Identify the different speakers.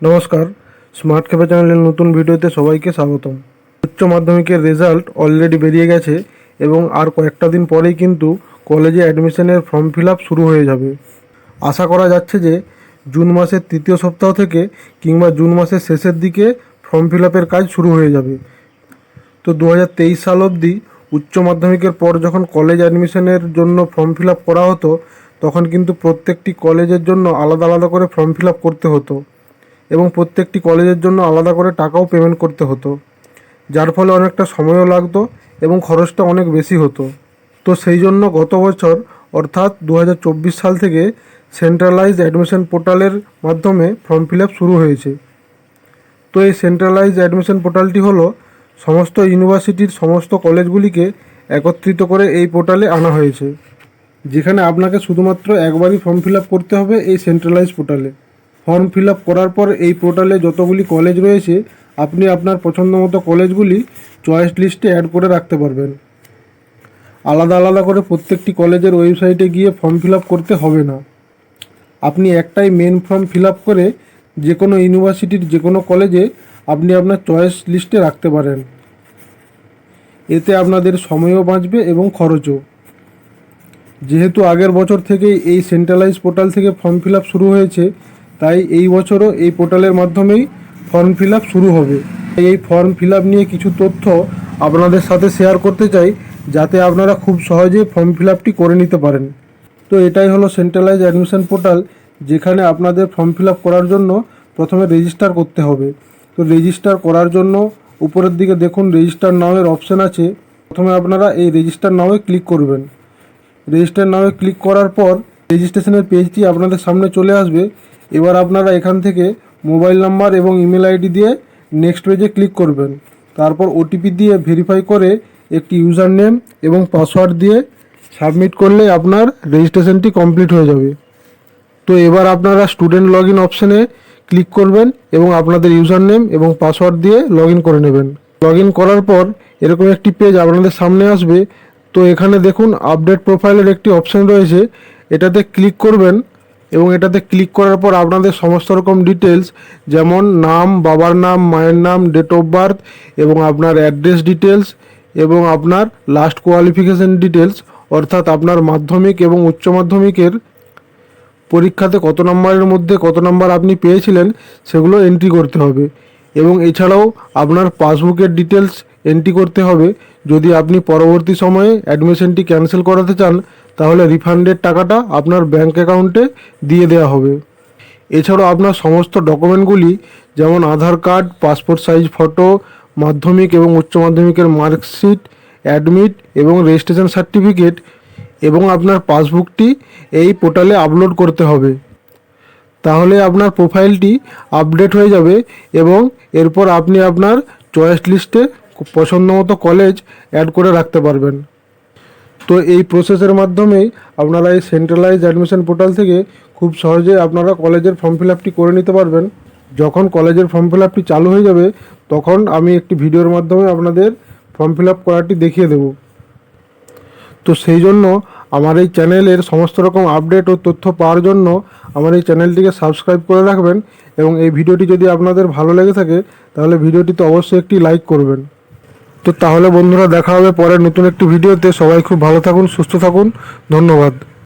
Speaker 1: নমস্কার। Smart cafe চ্যানেলের নতুন ভিডিওতে সবাইকে স্বাগতম। উচ্চ মাধ্যমিকের রেজাল্ট অলরেডি বেরিয়ে গেছে এবং আর কয়েকটা দিন পরেই কিন্তু কলেজে অ্যাডমিশনের ফর্ম ফিল আপ শুরু হয়ে যাবে। আশা করা যাচ্ছে যে জুন মাসের তৃতীয় সপ্তাহ থেকে কিংবা জুন মাসের শেষের দিকে ফর্ম ফিল আপের কাজ শুরু হয়ে যাবে। তো দুহাজার তেইশ সাল অবধি উচ্চ মাধ্যমিকের পর যখন কলেজ অ্যাডমিশনের জন্য ফর্ম ফিল আপ করা হতো, তখন কিন্তু প্রত্যেকটি কলেজের জন্য আলাদা আলাদা করে ফর্ম ফিল আপ করতে হতো। এবং প্রত্যেকটি কলেজের জন্য আলাদা করে টাকাও পেমেন্ট করতে হতো, যার ফলে অনেকটা সময়ও লাগতো এবং খরচটা অনেক বেশি হতো। তো সেই জন্য গত বছর, অর্থাৎ দু হাজার চব্বিশ সাল থেকে সেন্ট্রালাইজ অ্যাডমিশন পোর্টালের মাধ্যমে ফর্ম ফিল শুরু হয়েছে। তো এই সেন্ট্রালাইজ অ্যাডমিশন পোর্টালটি হলো সমস্ত ইউনিভার্সিটির সমস্ত কলেজগুলিকে একত্রিত করে এই পোর্টালে আনা হয়েছে, যেখানে আপনাকে শুধুমাত্র একবারই ফর্ম ফিল করতে হবে এই সেন্ট্রালাইজ পোর্টালে ফর্ম ফিল করার পর এই পোর্টালে যতগুলি কলেজ রয়েছে, আপনি আপনার পছন্দ মতো কলেজগুলি চয়েস লিস্টে অ্যাড করে রাখতে পারবেন। আলাদা আলাদা করে প্রত্যেকটি কলেজের ওয়েবসাইটে গিয়ে ফর্ম ফিল করতে হবে না। আপনি একটাই মেন ফর্ম ফিল করে যে কোনো ইউনিভার্সিটির যে কোনো কলেজে আপনি আপনার চয়েস লিস্টে রাখতে পারেন। এতে আপনাদের সময়ও বাঁচবে এবং খরচও। যেহেতু আগের বছর থেকেই এই সেন্ট্রালাইজ পোর্টাল থেকে ফর্ম ফিল শুরু হয়েছে তাই এই বছরও এই পোর্টালের মাধ্যমেই ফর্ম ফিল শুরু হবে। এই ফর্ম ফিল নিয়ে কিছু তথ্য আপনাদের সাথে শেয়ার করতে চাই, যাতে আপনারা খুব সহজেই ফর্ম ফিল করে নিতে পারেন। তো এটাই হলো সেন্ট্রালাইজ অ্যাডমিশন পোর্টাল, যেখানে আপনাদের ফর্ম ফিল করার জন্য প্রথমে রেজিস্টার করতে হবে। তো রেজিস্টার করার জন্য উপরের দিকে দেখুন, রেজিস্টার নামের অপশান আছে। প্রথমে আপনারা এই রেজিস্টার নামে ক্লিক করবেন। রেজিস্টার নামে ক্লিক করার পর রেজিস্ট্রেশনের পেজটি আপনাদের সামনে চলে আসবে। এবার আপনারা এখান থেকে মোবাইল নাম্বার এবং ইমেল আইডি দিয়ে নেক্সট পেজে ক্লিক করবেন। তারপর ওটিপি দিয়ে ভেরিফাই করে একটি ইউজার নেম এবং পাসওয়ার্ড দিয়ে সাবমিট করলে আপনার রেজিস্ট্রেশনটি কমপ্লিট হয়ে যাবে। তো এবার আপনারা স্টুডেন্ট লগ ইন অপশানে ক্লিক করবেন এবং আপনাদের ইউজার নেম এবং পাসওয়ার্ড দিয়ে লগ করে নেবেন। লগ করার পর এরকম একটি পেজ আপনাদের সামনে আসবে। তো এখানে দেখুন আপডেট প্রোফাইলের একটি অপশান রয়েছে। এটাতে ক্লিক করবেন। এবং এটাতে ক্লিক করার পর আপনাদের সমস্ত রকম ডিটেলস যেমন নাম, বাবার নাম, মায়ের নাম ডেট অফ বার্থ এবং আপনার অ্যাড্রেস ডিটেলস এবং আপনার লাস্ট কোয়ালিফিকেশন ডিটেলস অর্থাৎ আপনার মাধ্যমিক এবং উচ্চ মাধ্যমিকের পরীক্ষাতে কত নম্বরের মধ্যে কত নম্বর আপনি পেয়েছিলেন, সেগুলো এন্ট্রি করতে হবে। এবং এছাড়াও আপনার পাসবুকের ডিটেলস এন্ট্রি করতে হবে। যদি আপনি পরবর্তী সময়ে অ্যাডমিশনটি ক্যান্সেল করাতে চান, তাহলে রিফান্ডের টাকাটা আপনার ব্যাঙ্ক অ্যাকাউন্টে দিয়ে দেওয়া হবে। এছাড়াও আপনার সমস্ত ডকুমেন্টগুলি যেমন Aadhaar card passport size photo মাধ্যমিক এবং উচ্চ মাধ্যমিকের মার্কশিট অ্যাডমিট এবং রেজিস্ট্রেশন সার্টিফিকেট এবং আপনার পাসবুকটি এই পোর্টালে আপলোড করতে হবে। তাহলে আপনার প্রোফাইলটি আপডেট হয়ে যাবে এবং এরপর আপনি আপনার চয়েস লিস্টে পছন্দ মতো কলেজ অ্যাড করে রাখতে পারবেন। তো এই প্রসেসের মাধ্যমেই আপনারা এই সেন্ট্রালাইজ অ্যাডমিশন পোর্টাল থেকে খুব সহজে আপনারা কলেজের ফর্ম ফিল আপটি করে নিতে পারবেন। যখন কলেজের ফর্ম ফিল আপটি চালু হয়ে যাবে, তখন আমি একটি ভিডিওর মাধ্যমে আপনাদের ফর্ম ফিল আপ করাটি দেখিয়ে দেবো। তো সেই জন্য আমার এই চ্যানেলের সমস্ত রকম আপডেট ও তথ্য পাওয়ার জন্য আমার এই চ্যানেলটিকে সাবস্ক্রাইব করে রাখবেন এবং এই ভিডিওটি যদি আপনাদের ভালো লেগে থাকে, তাহলে ভিডিওটিতে অবশ্যই একটি লাইক করবেন। তো তাহলে বন্ধুরা দেখা হবে পরের নতুন একটি ভিডিওতে। সবাই খুব ভালো থাকুন, সুস্থ থাকুন। ধন্যবাদ।